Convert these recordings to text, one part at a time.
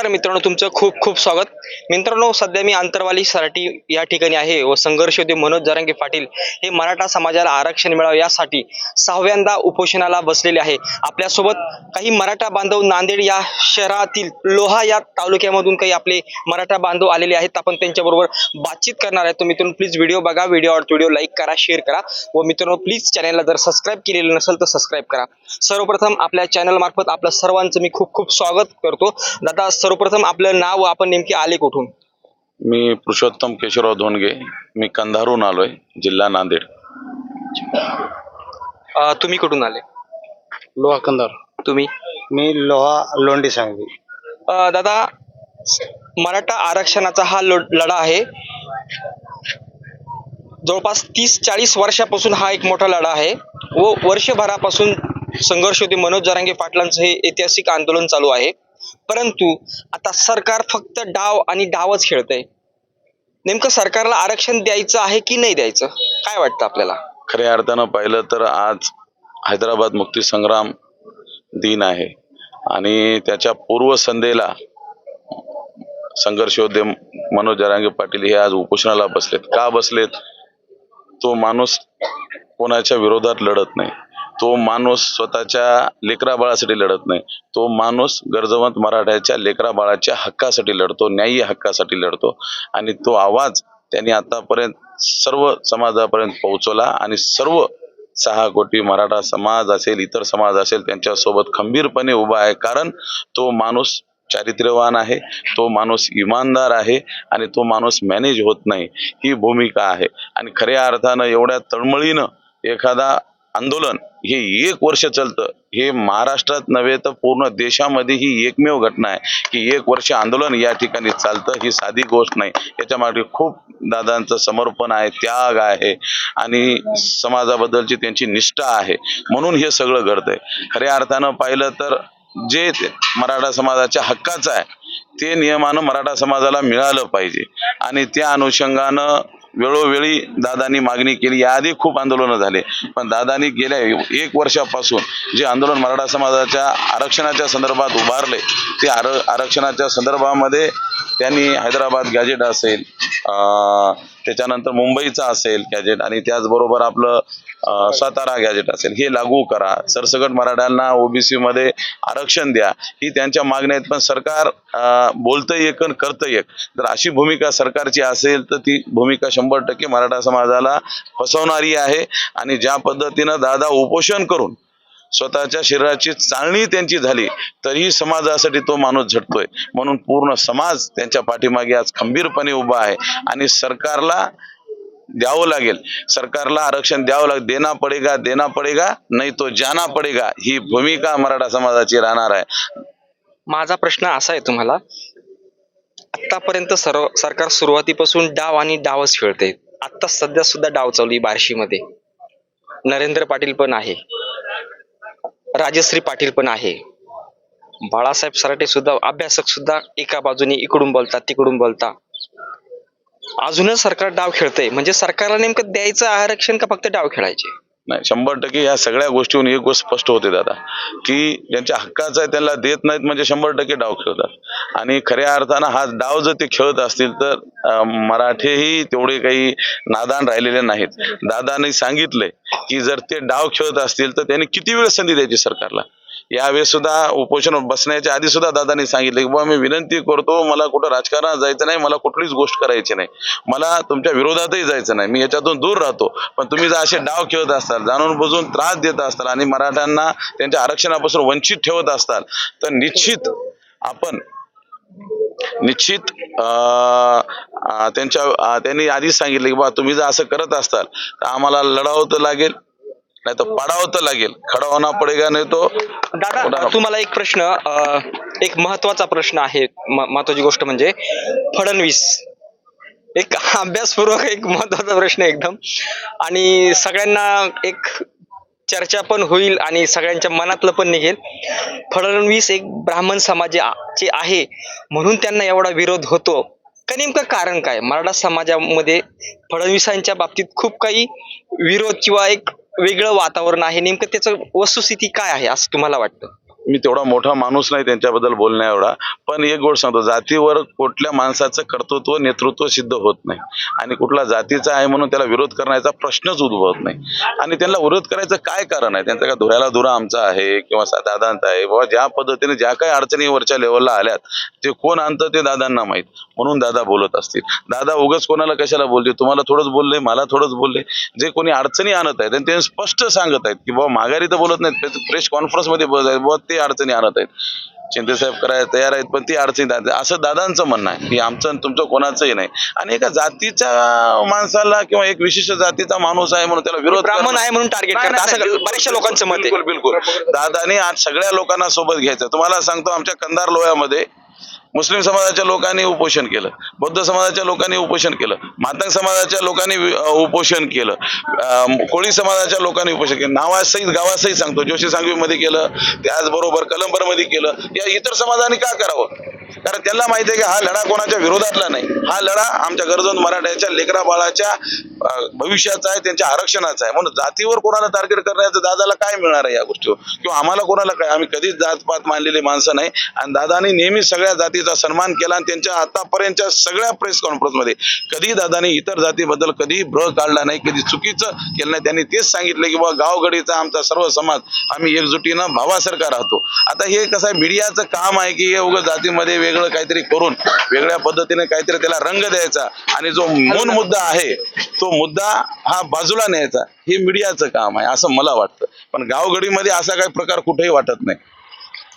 नमस्कार मित्रांनो तुमचं खूप खूप स्वागत. मित्रांनो सध्या मी आंतरवाली सराटी या ठिकाणी आहे व संघर्ष होते मनोज जरांगे पाटील हे मराठा समाजाला आरक्षण मिळावं यासाठी सहाव्यांदा उपोषणाला बसलेले आहे. आपल्यासोबत काही मराठा बांधव नांदेड या शहरातील लोहा या तालुक्यामधून काही आपले मराठा बांधव आलेले आहेत. आपण त्यांच्याबरोबर बातचीत करणार आहे. तर मित्रांनो प्लीज व्हिडिओ बघा. व्हिडिओ आवडतो व्हिडिओ लाईक करा शेअर करा. व मित्रांनो प्लीज चॅनलला जर सबस्क्राईब केलेलं नसेल तर सबस्क्राईब करा. सर्वप्रथम आपल्या चॅनलमार्फत आपल्या सर्वांचं मी खूप खूप स्वागत करतो. दादा सर्वप्रथम आपलं नाव व आपण नेमके आले कुठून? मी पुरुषोत्तम केशवराव धोंडगे मी कंधारून आलोय जिल्हा नांदेड. अं, तुम्ही कुठून आले? लोहा कंदार तुम्ही? मी लोहा लोंढी सांगली अं, दादा मराठा आरक्षणाचा हा लो- लढा आहे. जवळपास तीस चाळीस वर्षापासून हा एक मोठा लढा आहे. व वर्षभरापासून संघर्ष होते. मनोज जरांगे पाटलांचं हे ऐतिहासिक आंदोलन चालू आहे. परंतु आता सरकार फक्त डाव आणि डावच खेळतंय. नेमकं सरकारला आरक्षण द्यायचं आहे की नाही द्यायचं? काय वाटतं आपल्याला? खऱ्या अर्थानं पाहिलं तर आज हैदराबाद मुक्ती संग्राम दिन आहे. आणि त्याच्या पूर्वसंध्येला संघर्ष मनोज जरांगे पाटील हे आज उपोषणाला बसलेत. का बसलेत? तो माणूस कोणाच्या विरोधात लढत नाही. तो माणूस स्वतःच्या लेकरा बाळासाठी लढत नाही. तो माणूस गरजवंत मराठ्याच्या लेकरा बाळाच्या हक्कासाठी लढतो न्यायी हक्कासाठी लढतो. आणि तो आवाज त्यांनी आतापर्यंत सर्व समाजापर्यंत पोहोचवला आणि सर्व सहा कोटी मराठा समाज असेल इतर समाज असेल त्यांच्यासोबत खंबीरपणे उभा आहे. कारण तो माणूस चारित्र्यवान आहे तो माणूस इमानदार आहे आणि तो माणूस मॅनेज होत नाही. ही भूमिका आहे. आणि खऱ्या अर्थानं एवढ्या तळमळीनं एखादा आंदोलन हे एक वर्ष चालतं. हे महाराष्ट्रात नव्हे तर पूर्ण देशामध्ये ही एकमेव घटना आहे की एक वर्ष आंदोलन या ठिकाणी चालतं. ही साधी गोष्ट नाही. याच्यामागे खूप दादांचं समर्पण आहे त्याग आहे आणि समाजाबद्दलची त्यांची निष्ठा आहे. म्हणून हे सगळं घडतंय. खऱ्या अर्थानं पाहिलं तर जे मराठा समाजाच्या हक्काचं आहे ते नियमानं मराठा समाजाला मिळालं पाहिजे. आणि त्या अनुषंगानं वेळोवेळी दादांनी मागणी केली. याआधी खूप आंदोलनं झाले. पण दादांनी गेल्या एक वर्षापासून जे आंदोलन मराठा समाजाच्या आरक्षणाच्या संदर्भात उभारले ते आर आरक्षणाच्या संदर्भामध्ये त्यांनी हैदराबाद गॅजेट असेल त्याच्यानंतर मुंबईचा असेल गॅजेट आणि त्याचबरोबर आपलं सातारा गॅजेट असेल हे लागू करा. सरसकट मराठ्यांना ओबीसी मध्ये आरक्षण द्या. ही त्यांच्या मागण्या आहेत पण सरकार बोलतं एक आणि करतं एक. जर अशी भूमिका सरकारची असेल तर ती भूमिका शंभर टक्के मराठा समाजाला फसवणारी आहे. आणि ज्या पद्धतीनं दादा उपोषण करून स्वतःच्या शरीराची चाळणी त्यांची झाली तरीही समाजासाठी तो माणूस झटतोय. म्हणून पूर्ण समाज त्यांच्या पाठीमागे आज खंबीरपणे उभा आहे. आणि सरकारला द्यावं लागेल. सरकारला आरक्षण द्यावं लागेल देना पडेगा देना पडेगा नाही तो जाना पडेगा ही भूमिका मराठा समाजाची राहणार आहे. माझा प्रश्न असा आहे तुम्हाला. आतापर्यंत सर्व सरकार सुरुवातीपासून डाव आणि डावच खेळते. आता सध्या सुद्धा डाव चालू आहे बार्शीमध्ये. नरेंद्र पाटील पण आहे. राजश्री पाटील पण आहे. बाळासाहेब सराटे सुद्धा अभ्यासक सुद्धा एका बाजूने इकडून बोलतात तिकडून बोलतात. अजूनच सरकार डाव खेळतंय. म्हणजे सरकारला नेमकं द्यायचं आरक्षण का फक्त डाव खेळायचे? नाही शंभर टक्के या सगळ्या गोष्टीहून एक गोष्ट स्पष्ट होते दादा की ज्यांच्या हक्काचं आहे त्यांना देत नाहीत म्हणजे शंभर टक्के डाव खेळतात. आणि खऱ्या अर्थानं हा डाव जर ते खेळत असतील तर मराठेही तेवढे काही नादान राहिलेले नाहीत. दादाने सांगितलंय की जर ते डाव खेळत असतील तर त्यांनी किती वेळ संधी द्यायची सरकारला? यावेळेस सुद्धा उपोषण बसण्याच्या आधी सुद्धा दादांनी सांगितले की बाबा मी विनंती करतो मला कुठं राजकारणात जायचं नाही मला कुठलीच गोष्ट करायची नाही. मला तुमच्या विरोधातही जायचं नाही. मी याच्यातून दूर राहतो. पण तुम्ही जर असे डाव खेळत असाल जाणून बुजून त्रास देत असाल आणि मराठ्यांना त्यांच्या आरक्षणापासून वंचित ठेवत असताल तर निश्चित आपण निश्चित अं, त्यांच्या त्यांनी आधीच सांगितले की बा तुम्ही जर असं करत असताल तर आम्हाला लढावं तर लागेल. नाही तर पडावं तर लागेल. खडा होना पडेगा नाही तो. दादा तुम्हाला एक प्रश्न अं, एक महत्त्वाचा प्रश्न आहे. म- महत्वाची गोष्ट म्हणजे फडणवीस. एक अभ्यासपूर्वक एक महत्त्वाचा प्रश्न आहे एकदम. आणि सगळ्यांना एक चर्चा पण होईल आणि सगळ्यांच्या मनातलं पण निघेल. फडणवीस एक ब्राह्मण समाजाचे आहे म्हणून त्यांना एवढा विरोध होतो. का नेमकं कारण काय? मराठा समाजामध्ये फडणवीसांच्या बाबतीत खूप काही विरोध किंवा एक वेगळं वातावरण आहे. नेमकं त्याचं वस्तुस्थिती काय आहे असं तुम्हाला वाटतं? मी तेवढा मोठा माणूस नाही त्यांच्याबद्दल बोलण्या एवढा. पण एक गोष्ट सांगतो जातीवर कुठल्या माणसाचं कर्तृत्व नेतृत्व सिद्ध होत नाही. आणि कुठला जातीचा आहे म्हणून त्याला विरोध करण्याचा प्रश्नच उद्भवत नाही. आणि त्यांना विरोध करायचं काय कारण आहे? त्यांचा का धुऱ्याला धुरा आमचा आहे किंवा दादांचा आहे? बाबा ज्या पद्धतीने ज्या काही अडचणी वरच्या लेवलला आल्यात ते कोण आणतं ते दादांना माहीत. म्हणून दादा बोलत असतील. दादा उगाच कोणाला कशाला बोलते तुम्हाला थोडंच बोलले मला थोडंच बोलले. जे कोणी अडचणी आणत आहेत आणि ते स्पष्ट सांगत आहेत की बाबा माघारी तर बोलत नाहीत प्रेस कॉन्फरन्समध्ये बोलत आहेत. बाबा ते अडचणी आणत आहेत. शिंदे साहेब करायला तयार आहेत पण ती अडचणी आणत आहेत. असं दादांचं म्हणणं आहे. की आमचं आणि तुमचं कोणाचंही नाही. आणि एका जातीच्या माणसाला किंवा एक विशिष्ट जातीचा माणूस आहे म्हणून त्याला विरोध ब्राह्मण आहे म्हणून टार्गेट बऱ्याचशा लोकांचं बिलकुल बिलकुल. दादाने आज सगळ्या लोकांना सोबत घ्यायचं. तुम्हाला सांगतो आमच्या कंधार लोह्यामध्ये मुस्लिम समाजाच्या लोकांनी उपोषण केलं बौद्ध समाजाच्या लोकांनी उपोषण केलं मातंग समाजाच्या लोकांनी उपोषण केलं अं, कोळी समाजाच्या लोकांनी उपोषण केलं नावासहित गावासहित सांगतो जोशी सांगवीमध्ये केलं त्याचबरोबर कलंबरमध्ये केलं या इतर समाजाने का करावं? कारण त्यांना माहिती आहे की हा लढा कोणाच्या विरोधातला नाही हा लढा आमच्या गरजून मराठ्यांच्या लेकरा बाळाच्या भविष्याचा आहे त्यांच्या आरक्षणाचा आहे. म्हणून जातीवर कोणाला टार्गेट करण्याचं दादाला काय मिळणार आहे या गोष्टीवर? किंवा आम्हाला कोणाला काय? आम्ही कधीच जातपात मानलेली माणसं नाही. आणि दादानी नेहमी सगळ्या जातीचा सन्मान केला आणि त्यांच्या आतापर्यंतच्या सगळ्या प्रेस कॉन्फरन्समध्ये कधी दादानी इतर जातीबद्दल कधी भ्र काढला नाही कधी चुकीचं केलं नाही. त्यांनी तेच सांगितलं की बाबा गावगडीचा आमचा सर्व समाज आम्ही एकजुटीनं भावासारखा राहतो. आता हे कसं आहे मीडियाचं काम आहे की हे उगं जातीमध्ये वेगळं काहीतरी करून वेगळ्या पद्धतीने काहीतरी त्याला रंग द्यायचा. आणि जो मूल मुद्दा आहे तो मुद्दा हा बाजूला न्यायचा हे मीडियाचं काम आहे असं मला वाटतं. पण गावगडीमध्ये असा काही प्रकार कुठेही वाटत नाही.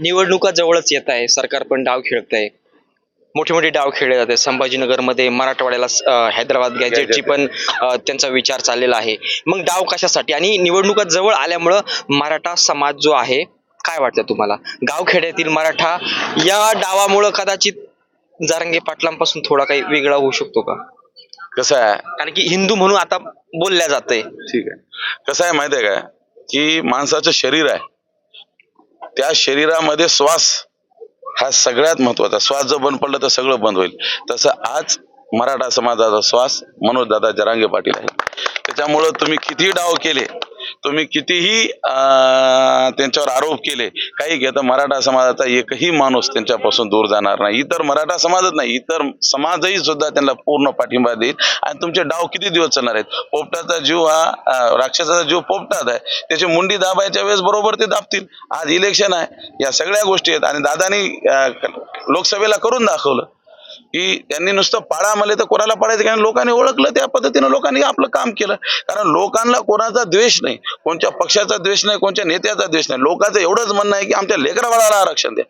निवडणुका जवळच येत आहे सरकार पण डाव खेळत आहे मोठे मोठे डाव खेळले जाते संभाजीनगरमध्ये मराठवाड्याला हैदराबाद गॅजेटची पण त्यांचा विचार चाललेला आहे. मग डाव कशासाठी? आणि निवडणुका जवळ आल्यामुळं मराठा समाज जो आहे काय वाटतं तुम्हाला? गावखेड्यातील मराठा या डावामुळं कदाचित जारंगे पाटलांपासून थोडा काही वेगळा होऊ शकतो का? कसं आहे? कारण की हिंदू म्हणून आता बोलल्या जातंय. ठीक आहे. कसं आहे माहिती आहे का की माणसाचं शरीर आहे. त्या शरीरामध्ये श्वास हा सगळ्यात महत्त्वाचा श्वास जर बंद पडला तर सगळं बंद होईल. तसं आज मराठा समाजाचा श्वास मनोज दादा जरांगे पाटील आहे. त्याच्यामुळं तुम्ही कितीही डाव केले तुम्ही कितीही त्यांच्यावर आरोप केले काही घेता मराठा समाजाचा एकही माणूस त्यांच्यापासून दूर जाणार नाही. इतर मराठा समाजच नाही इतर समाजही सुद्धा त्यांना पूर्ण पाठिंबा देईल. आणि तुमचे डाव किती दिवस चालणार आहेत? पोपटाचा जीव हा राक्षसाचा जीव पोपटात आहे. त्याची मुंडी दाबायच्या वेळेस बरोबर ते दाबतील. आज इलेक्शन आहे. या सगळ्या गोष्टी आहेत. आणि दादानी लोकसभेला करून दाखवलं. की त्यांनी नुसतं पाळा मला तर कोणाला पाडायचं? कारण लोकांनी ओळखलं त्या पद्धतीनं लोकांनी आपलं काम केलं. कारण लोकांना कोणाचा द्वेष नाही कोणत्या पक्षाचा द्वेष नाही कोणत्या नेत्याचा द्वेष नाही. लोकांचं एवढंच म्हणणं आहे की आमच्या लेकरावाळाला आरक्षण द्या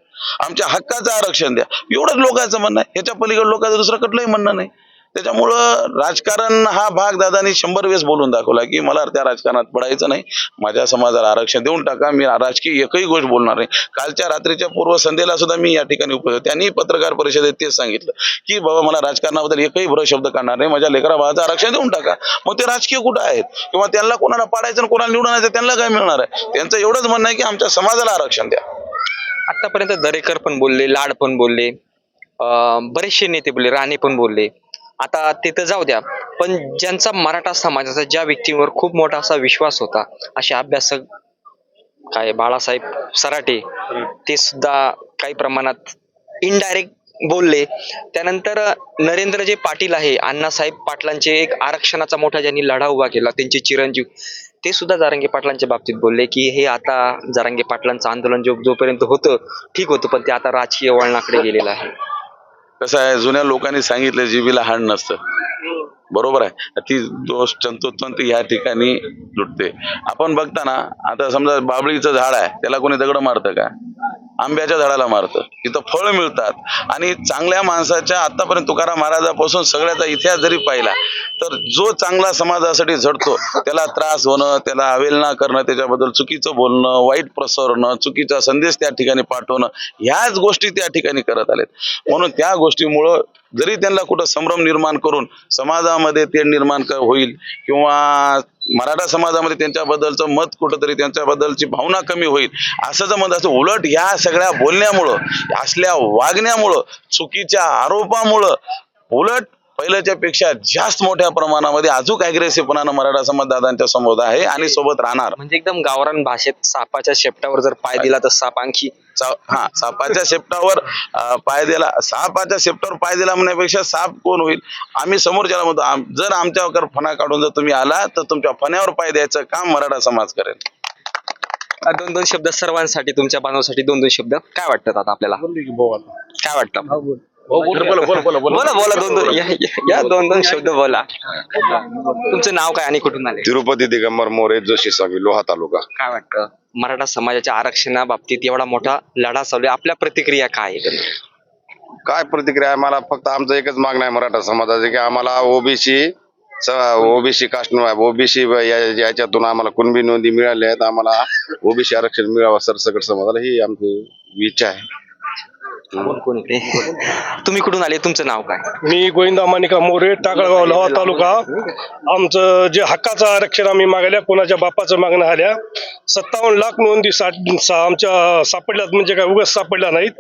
आमच्या हक्काचं आरक्षण द्या. एवढंच लोकांचं म्हणणं आहे. ह्याच्या पलीकडे लोकांचं दुसरं कुठलंही म्हणणं नाही. त्याच्यामुळं राजकारण हा भाग दादानी शंभर वेळेस बोलून दाखवला की मला त्या राजकारणात पडायचं नाही. माझ्या समाजाला आरक्षण देऊन टाका. मी राजकीय एकही गोष्ट बोलणार नाही. कालच्या रात्रीच्या पूर्वसंध्येला सुद्धा मी या ठिकाणी उपस्थित त्यांनी पत्रकार परिषदेत तेच सांगितलं की बाबा मला राजकारणाबद्दल एकही भर शब्द काढणार नाही. माझ्या लेकरा भावाचं आरक्षण देऊन टाका. मग ते राजकीय कुठं आहेत? किंवा त्यांना कोणाला पाडायचं आणि कोणाला निवडून आणायचं त्यांना काय मिळणार आहे? त्यांचं एवढंच म्हणणं आहे की आमच्या समाजाला आरक्षण द्या. आतापर्यंत दरेकर पण बोलले लाड पण बोलले अं, बरेचसे नेते बोलले राणे पण बोलले. आता ते तर जाऊ द्या. पण ज्यांचा मराठा समाजाचा ज्या व्यक्तींवर खूप मोठा असा विश्वास होता असे अभ्यासक काय बाळासाहेब सराटे ते सुद्धा काही प्रमाणात इनडायरेक्ट बोलले. त्यानंतर नरेंद्र जे पाटील आहे अण्णासाहेब पाटलांचे एक आरक्षणाचा मोठा ज्यांनी लढा उभा केला त्यांचे चिरंजीव ते सुद्धा जारंगे पाटलांच्या बाबतीत बोलले की हे आता जारंगे पाटलांचं आंदोलन जो जोपर्यंत होतं ठीक होतं पण ते आता राजकीय वळणाकडे गेलेलं आहे. कसं आहे जुन्या लोकांनी सांगितलं जीबीला हाड नसतं. बरोबर आहे. ती दोष तंतोतंत या ठिकाणी लुटते. आपण बघताना आता समजा बाबळीचं झाड आहे त्याला कोणी दगड मारतं का? आंब्याच्या झाडाला मारतं. तिथं फळ मिळतात. आणि चांगल्या माणसाच्या आतापर्यंत तुकाराम महाराजापासून सगळ्याचा इतिहास जरी पाहिला तर जो चांगला समाजासाठी झडतो त्याला त्रास होणं त्याला अवेलना करणं त्याच्याबद्दल चुकीचं बोलणं वाईट प्रसरणं चुकीचा संदेश त्या ठिकाणी पाठवणं ह्याच गोष्टी त्या ठिकाणी करत आलेत. म्हणून त्या गोष्टीमुळं जरी त्यांना कुठं संभ्रम निर्माण करून समाजामध्ये ते निर्माण होईल किंवा मराठा समाजामध्ये त्यांच्याबद्दलचं मत कुठंतरी त्यांच्याबद्दलची भावना कमी होईल असं जर मत असं उलट ह्या सगळ्या बोलण्यामुळं असल्या वागण्यामुळं चुकीच्या आरोपामुळं उलट पहिल्याच्या पेक्षा जास्त मोठ्या प्रमाणामध्ये अजून अग्रेसिव्हपणानं मराठा समाज दादांच्या समोर आहे आणि सोबत राहणार. म्हणजे एकदम गावरान भाषेत सापाच्या शेपटावर जर पाय दिला तर साप आणखी सा- हा सापाच्या शेपटावर अं, पाय दिला सापाच्या शेपटावर पाय दिला म्हणण्यापेक्षा साप कोण होईल? आम्ही समोरच्याला म्हणतो आम- जर आमच्यावर फणा काढून जर तुम्ही आला तर तुमच्या फण्यावर पाय द्यायचं काम मराठा समाज करेल. दोन दोन शब्द सर्वांसाठी तुमच्या बांधवासाठी दोन दोन शब्द. काय वाटतात आता आपल्याला? काय वाटतं? बोला बोला बोला बोला बोला बोला. दोन दोन. या- या- या दोन दोन शब्द बोला. तुमचं नाव काय आणि कुठून आले? तिरुपती दिगंबर मोरे जोशी स्वामी लोहा तालुका. काय वाटतं? मराठा समाजाच्या आरक्षणाबाबतीत एवढा मोठा लढा चालू आहे. आपल्या प्रतिक्रिया काय आहे काय प्रतिक्रिया आहे? मला फक्त आमचं एकच मागणं आहे मराठा समाजाचं की आम्हाला ओबीसी ओबीसी कास्ट ओबीसी याच्यातून आम्हाला कुणबी नोंदी मिळाल्या आहेत आम्हाला ओबीसी आरक्षण मिळावं सरसकट समाजाला ही आमची इच्छा आहे? तुम्ही कुठून आले? तुमचं नाव काय? मी गोविंदा मानिका मोरे टाकळगाव लोहा तालुका. आमचं जे हक्काचं आरक्षण आम्ही मागल्या कोणाच्या बापाचं मागणं आल्या. सत्तावन्न लाख नोंदी आमच्या सापडल्यात म्हणजे काय उगाच सापडल्या नाहीत.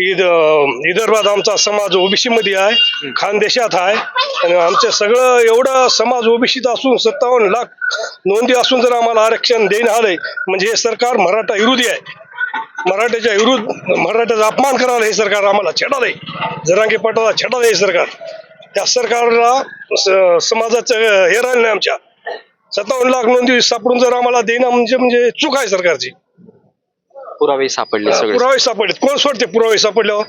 विदर्भात आमचा समाज ओबीसी मध्ये आहे खानदेशात आहे. आणि आमचं सगळं एवढं समाज ओबीसीत असून सत्तावन्न लाख नोंदी असून जर आम्हाला आरक्षण देणं आलंय म्हणजे हे सरकार मराठा विरोधी आहे. मराठ्याच्या विरुद्ध मराठ्याचा अपमान करायला हे सरकार आम्हाला छेडालंय जरांगे पाटाला छेडालंय हे सरकार. त्या सरकारला समाजाचं हे राहिलं नाही आमच्या. सत्तावन्न लाख नोंदी सापडून जर आम्हाला देणं म्हणजे म्हणजे चूक आहे सरकारची. पुरावे सापडले पुरावे सापडलेत कोण सोडते पुरावे सापडल्यावर?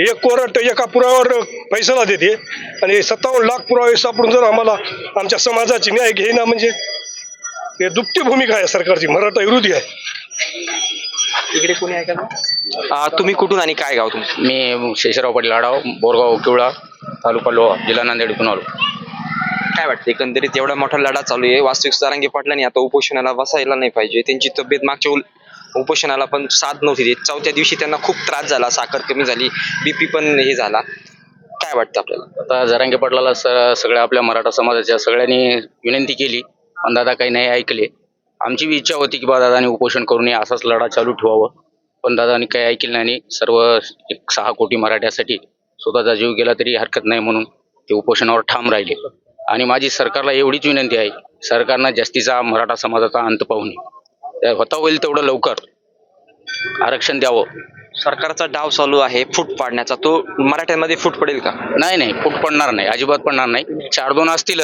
एक कोरट एका पुराव्यावर पैसाला देते. आणि सत्तावन्न लाख पुरावे सापडून जर आम्हाला आमच्या समाजाची न्याय घेईना म्हणजे हे दुपटी भूमिका आहे सरकारची. मराठा विरोधी आहे. इकडे कोणी आहे का आ, तुम्ही कुठून आणि काय गाव तुमचं? मी शेषराव पाटील आढाव बोरगाव किवळा तालुका लोहा जिल्हा नांदेड इथून आलो. काय वाटतं एकंदरीत एवढा मोठा लढा चालू आहे. वास्तविक सारंगी पाटलांनी आता उपोषणाला बसायला नाही पाहिजे. त्यांची तब्येत मागच्या उल- उपोषणाला पण साथ नव्हती देत. चौथ्या दिवशी त्यांना खूप त्रास झाला साखर कमी झाली बीपी पण हे झाला. काय वाटतं आपल्याला? आता जरांगे पाटलाला स सगळ्या आपल्या मराठा समाजाच्या सगळ्यांनी विनंती केली पण दादा काही नाही ऐकले. आमची बी इच्छा होती की बा दादानी उपोषण करू नये असाच लढा चालू ठेवावं. पण दादानी काही ऐकलं नाही आणि सर्व एक सहा कोटी मराठ्यासाठी स्वतःचा जीव गेला तरी हरकत नाही म्हणून ते उपोषणावर ठाम राहिले. आणि माझी सरकारला एवढीच विनंती आहे सरकारनं जास्तीचा मराठा समाजाचा अंत पाहू नये त्या होता होईल तेवढं लवकर आरक्षण द्यावं. सरकारचा डाव चालू आहे फूट पाडण्याचा. तो मराठ्यांमध्ये फूट पडेल का? नाही नाही फूट पडणार नाही अजिबात पडणार नाही. चार दोन असतील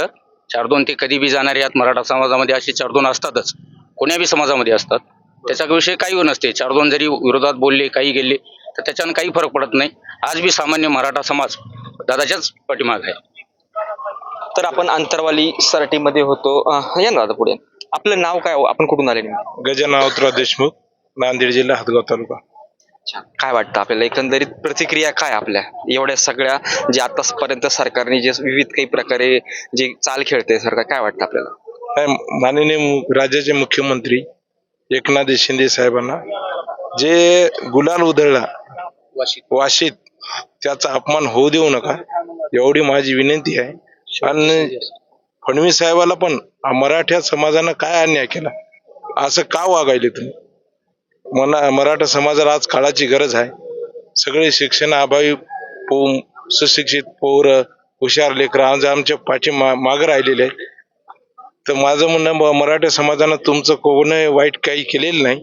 चार दोन ते कधी बी जाणारे आहेत मराठा समाजामध्ये असे चार दोन असतातच. कोण्या बी समाजामध्ये असतात. त्याचा विषय काही नसते. चार दोन जरी विरोधात बोलले काही गेले तर त्याच्यानं काही फरक पडत नाही. आज बी सामान्य मराठा समाज दादाच्याच पाठीमाग आहे. तर आपण अंतरवाली सराटीमध्ये होतो. या ना दादा पुढे. आपलं नाव काय हो? आपण कुठून आले नेमके? गजानावतराव देशमुख नांदेड जिल्हा हदगाव तालुका. काय वाटतं आपल्याला? एकंदरीत प्रतिक्रिया काय आपल्या? एवढ्या सगळ्या जे आतापर्यंत सरकारने जे विविध काही प्रकारे जे चाल खेळते सरकार काय वाटतं आपल्याला? माननीय राज्याचे मुख्यमंत्री एकनाथ शिंदे साहेबांना जे गुलाल उधळला वाशीत त्याचा अपमान होऊ देऊ नका एवढी माझी विनंती आहे. आणि फडणवीस साहेबाला पण मराठा समाजानं काय अन्याय केला? असं का वागायले तुम्ही? मना मराठा समाजाला आज काळाची गरज आहे. सगळे शिक्षण अभावी पो सुशिक्षित पोरं हुशार लेकरं आज आमच्या पाठी मा मागं राहिलेले आहे तर माझं म्हणणं मराठा समाजानं तुमचं कोणी वाईट काही केलेलं नाही.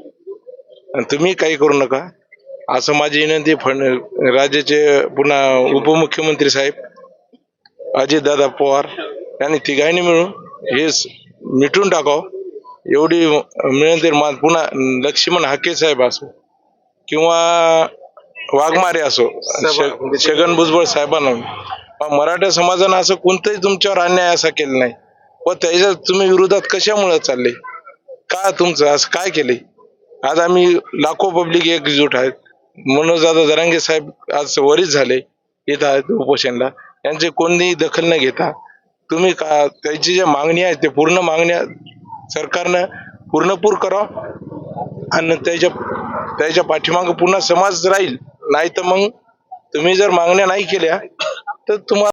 आणि तुम्ही काही करू नका. असं माझी विनंती फड राज्याचे पुन्हा उपमुख्यमंत्री साहेब अजितदादा पवार यांनी तिघांनी मिळून हे मिटून टाकावं. एवढी विनंती मा पुन्हा लक्ष्मण हाके साहेब असो किंवा वाघमारे असो छगन भुजबळ साहेबांना. मराठा समाजानं असं कोणतंही तुमच्यावर अन्याय असा केला नाही. व त्याच्या तुम्ही विरोधात कशामुळे चालले? का तुमचं असं काय केले? आज आम्ही लाखो पब्लिक एकजूट आहेत. मनोजदादा जरांगे साहेब आज वरीच झाले येत आहेत उपोषणला. यांची कोणतीही दखल न घेता तुम्ही का त्याची ज्या मागणी आहे ते पूर्ण मागण्या सरकारनं पूर्णपूर करा आणि त्याच्या त्याच्या पाठीमागं पुन्हा समाज राहील. नाही तर मग तुम्ही जर मागण्या नाही केल्या तर तुम्हाला